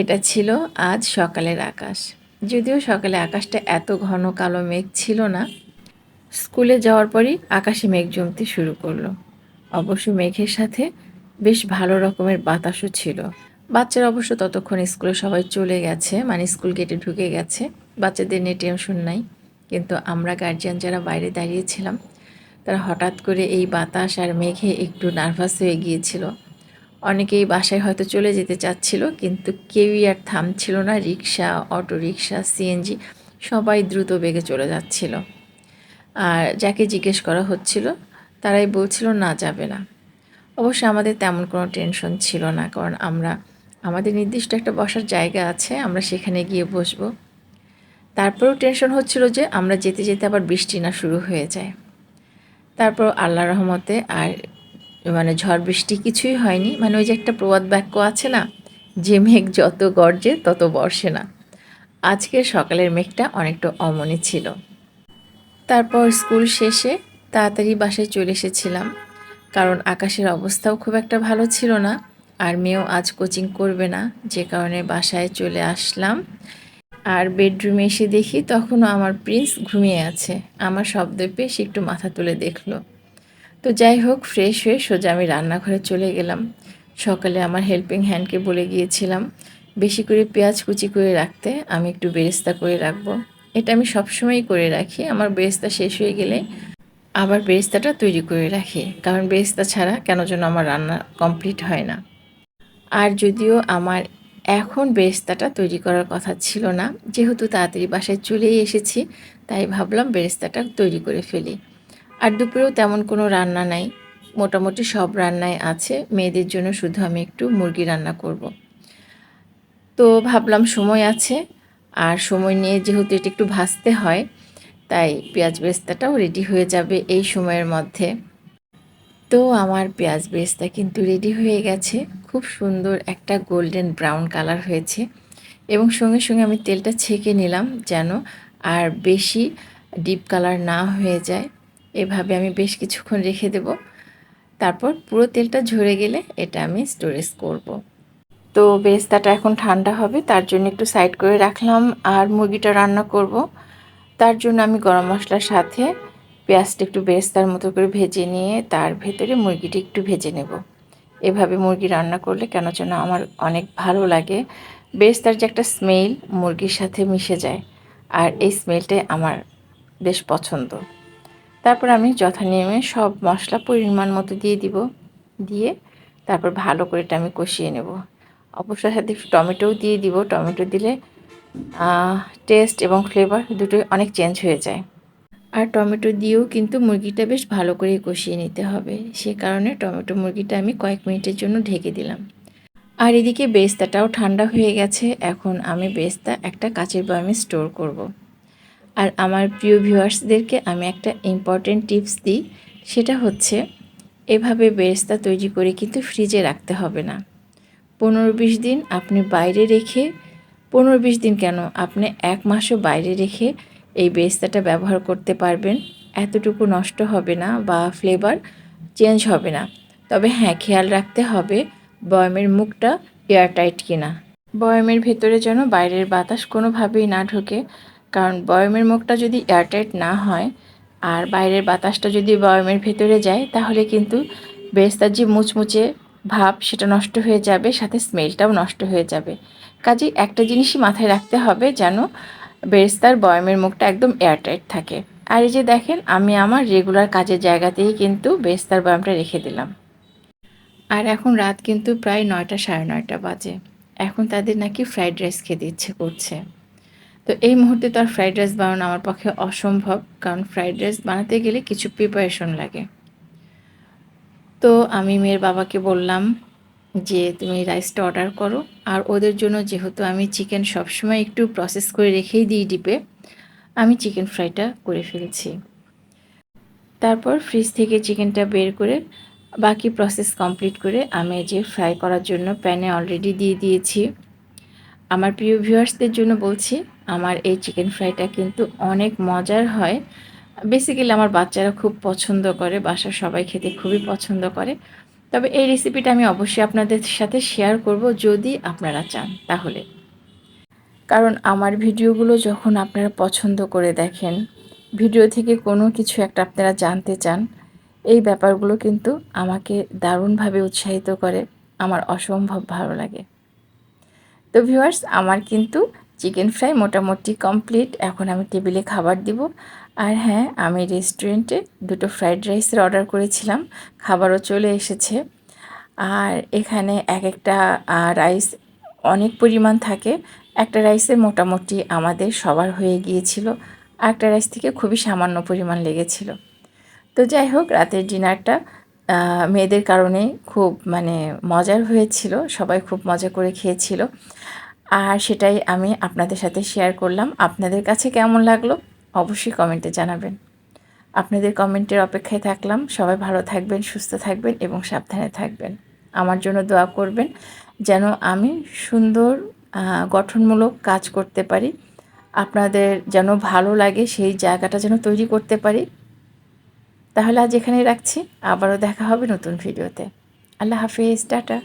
এটা ছিল আজ সকালের আকাশ। যদিও সকালে আকাশটা এত ঘন কালো মেঘ ছিল না, স্কুলে যাওয়ার পরই আকাশে মেঘ জমতে শুরু করল। অবশ্য মেঘের সাথে বেশ ভালো রকমের বাতাসও ছিল। বাচ্চারা অবশ্য ততক্ষণ স্কুলে সবাই চলে গেছে মানে স্কুল গেটে ঢুকে গেছে। বাচ্চাদের নিয়ে টেনশন নাই, কিন্তু আমরা গার্জিয়ান যারা বাইরে দাঁড়িয়েছিলাম তারা হঠাৎ করে এই বাতাস আর মেঘে একটু নার্ভাস হয়ে গিয়েছিল। অনেকেই বাসায় হয়তো চলে যেতে চাচ্ছিল, কিন্তু কেউই আর থামছিল না। রিক্সা অটো রিক্সা সিএনজি সবাই দ্রুত বেগে চলে যাচ্ছিল। আর যাকে জিজ্ঞেস করা হচ্ছিল, তারাই বলছিল, না, যাবে না। অবশ্য আমাদের তেমন কোনো টেনশন ছিল না, কারণ আমরা, আমাদের নির্দিষ্ট একটা বসার জায়গা আছে, আমরা সেখানে গিয়ে বসবো। তারপরেও টেনশন হচ্ছিল যে আমরা যেতে যেতে আবার বৃষ্টি না শুরু হয়ে যায়। তারপর আল্লাহ রহমতে আর মানে ঝড় বৃষ্টি কিছুই হয়নি। মানে ওই যে একটা প্রবাদ বাক্য আছে না, যে মেঘ যত গর্জে তত বর্ষে না। আজকের সকালের মেঘটা অনেকটা অমনে ছিল। তারপর স্কুল শেষে তাড়াতাড়ি বাসায় চলে এসেছিলাম। কারণ আকাশের অবস্থাও খুব একটা ভালো ছিল না, আর মেয়েও আজ কোচিং করবে না, যে কারণে বাসায় চলে আসলাম। আর বেডরুমে এসে দেখি তখনও আমার প্রিন্স ঘুমিয়ে আছে। আমার শব্দ পেয়ে সে একটু মাথা তুলে দেখল। তো যাই হোক ফ্রেশ হয়ে সোজা আমি রান্নাঘরে চলে গেলাম। সকালে আমার হেল্পিং হ্যান্ডকে বলে গিয়েছিলাম, বেশি করে পেঁয়াজ কুচি করে রাখতে আমি একটু বেরেস্তা করে রাখব। এটা আমি সবসময়ই করে রাখি, আমার বেরেস্তা শেষ হয়ে গেলে আবার বেরেস্তাটা তৈরি করে রাখি, কারণ বেরেস্তা ছাড়া কেন যেন আমার রান্না কমপ্লিট হয় না। আর যদিও আমার এখন বেরেস্তাটা তৈরি করার কথা ছিল না, যেহেতু তাড়াতাড়ি বাসায় চলেই এসেছি, তাই ভাবলাম বেরেস্তাটা তৈরি করে ফেলি। আর দুপুরেও তেমন কোনো রান্না নাই। মোটামুটি সব রান্নাই আছে। মেয়েদের জন্য শুধু আমি একটু মুরগি রান্না করব। তো ভাবলাম সময় আছে। আর সময় নিয়ে যেহেতু এটা একটু ভাজতে হয়, তাই পেঁয়াজ বেস্তাটাও রেডি হয়ে যাবে এই সময়ের মধ্যে। তো আমার পেঁয়াজ বেস্তা কিন্তু রেডি হয়ে গেছে। খুব সুন্দর একটা গোল্ডেন ব্রাউন কালার হয়েছে। এবং সঙ্গে সঙ্গে আমি তেলটা ছেঁকে নিলাম যেন আর বেশি ডিপ কালার না হয়ে যায়। এভাবে আমি বেশ কিছুক্ষণ রেখে দেব তারপর পুরো তেলটা ঝরে গেলে এটা আমি স্টোরেজ করব। তো বেরেস্তাটা এখন ঠান্ডা হবে, তার জন্য একটু সাইড করে রাখলাম আর মুরগিটা রান্না করব। তার জন্য আমি গরম মশলার সাথে পেঁয়াজটা একটু বেরেস্তার মতো করে ভেজে নিয়ে তার ভেতরে মুরগিটি একটু ভেজে নেব এভাবে মুরগি রান্না করলে কেন যেন আমার অনেক ভালো লাগে বেরেস্তার যে একটা স্মেল মুরগির সাথে মিশে যায়, আর এই স্মেলটাই আমার বেশ পছন্দ তারপর আমি যথানিয়মে সব মশলা পরিমাণ মতো দিয়ে দিব, দিয়ে তারপর ভালো করে এটা আমি কষিয়ে নেব। অবশ্যই সাথে একটু টমেটোও দিয়ে দিব। টমেটো দিলে টেস্ট এবং ফ্লেভার দুটোই অনেক চেঞ্জ হয়ে যায়। আর টমেটো দিয়েও কিন্তু মুরগিটা বেশ ভালো করে কষিয়ে নিতে হবে। সে কারণে টমেটো মুরগিটা আমি কয়েক মিনিটের জন্য ঢেকে দিলাম। আর এদিকে বেস্তাটাও ঠান্ডা হয়ে গেছে। এখন আমি বেস্তা একটা কাচের বয়ামে স্টোর করব। আর আমার প্রিয় ভিউয়ার্সদেরকে আমি একটা ইম্পর্টেন্ট টিপস দিই, সেটা হচ্ছে এভাবে বেরেস্তা তৈরি করে কিন্তু ফ্রিজে রাখতে হবে না। পনেরো বিশ দিন আপনি বাইরে রেখে, পনেরো বিশ দিন কেন? আপনি এক মাসও বাইরে রেখে এই বেরেস্তাটা ব্যবহার করতে পারবেন। এতটুকু নষ্ট হবে না বা ফ্লেভার চেঞ্জ হবে না। তবে হ্যাঁ খেয়াল রাখতে হবে বয়মের মুখটা এয়ারটাইট কিনা। বয়মের ভেতরে যেন বাইরের বাতাস কোনোভাবেই না ঢোকে। কারণ বয়মের মুখটা যদি এয়ারটাইট না হয় আর বাইরের বাতাসটা যদি বয়মের ভেতরে যায়, তাহলে কিন্তু বেরেস্তার যে মুচমুচে ভাব সেটা নষ্ট হয়ে যাবে, সাথে স্মেলটাও নষ্ট হয়ে যাবে। কাজে একটা জিনিসই মাথায় রাখতে হবে যেন বেরেস্তার বয়মের মুখটা একদম এয়ারটাইট থাকে। আর এই যে দেখেন, আমি আমার রেগুলার কাজের জায়গাতেই কিন্তু বেরেস্তার বয়মটা রেখে দিলাম। আর এখন রাত কিন্তু প্রায় নয়টা সাড়ে নয়টা বাজে। এখন তাদের নাকি ফ্রাইড রাইস খেতে ইচ্ছে করছে। তো এই মুহূর্তে তো আর ফ্রাইড রাইস বানানো আমার পক্ষে অসম্ভব, কারণ ফ্রাইড রাইস বানাতে গেলে কিছু প্রিপারেশন লাগে। তো আমি মেয়ের বাবাকে বললাম যে, তুমি রাইসটা অর্ডার করো। আর ওদের জন্য যেহেতু আমি চিকেন সবসময় একটু প্রসেস করে রেখেই দিই ডিপে, আমি চিকেন ফ্রাইটা করে ফেলছি। তারপর ফ্রিজ থেকে চিকেনটা বের করে বাকি প্রসেস কমপ্লিট করে আমি যে ফ্রাই করার জন্য প্যানে অলরেডি দিয়ে দিয়েছি। আমার প্রিয় ভিউয়ার্সদের জন্য বলছি আমার এই চিকেন ফ্রাইটা কিন্তু অনেক মজার হয়। বেসিক্যালি আমার বাচ্চারা খুব পছন্দ করে, বাসার সবাই খেতে খুবই পছন্দ করে। তবে এই রেসিপিটা আমি অবশ্যই আপনাদের সাথে শেয়ার করব যদি আপনারা চান তাহলে। কারণ আমার ভিডিওগুলো যখন আপনারা পছন্দ করে দেখেন, ভিডিও থেকে কোনো কিছু একটা আপনারা জানতে চান, এই ব্যাপারগুলো কিন্তু আমাকে দারুণভাবে উৎসাহিত করে, আমার অসম্ভব ভালো লাগে। তো ভিউয়ার্স আমার কিন্তু চিকেন ফ্রাই মোটামুটি কমপ্লিট এখন আমি টেবিলে খাবার দিব। আর হ্যাঁ আমি রেস্টুরেন্টে দুটো ফ্রাইড রাইসের অর্ডার করেছিলাম। খাবারও চলে এসেছে। আর এখানে এক একটা রাইস অনেক পরিমাণ থাকে। একটা রাইসে মোটামুটি আমাদের সবার হয়ে গিয়েছিল। একটা রাইস থেকে খুবই সামান্য পরিমাণ লেগেছিল। তো যাই হোক, রাতের ডিনারটা মেয়েদের কারণে খুব মানে মজার হয়েছিল। সবাই খুব মজা করে খেয়েছিল। আর সেটাই আমি আপনাদের সাথে শেয়ার করলাম। আপনাদের কাছে কেমন লাগল অবশ্যই কমেন্টে জানাবেন। আপনাদের কমেন্টের অপেক্ষায় থাকলাম। সবাই ভালো থাকবেন, সুস্থ থাকবেন এবং সাবধানে থাকবেন। আমার জন্য দোয়া করবেন যেন আমি সুন্দর গঠনমূলক কাজ করতে পারি। আপনাদের যেন ভালো লাগে সেই জায়গাটা যেন তৈরি করতে পারি। তাহলে আজ এখানেই রাখছি। আবারও দেখা হবে নতুন ভিডিওতে আল্লাহ হাফিজ, টাটা।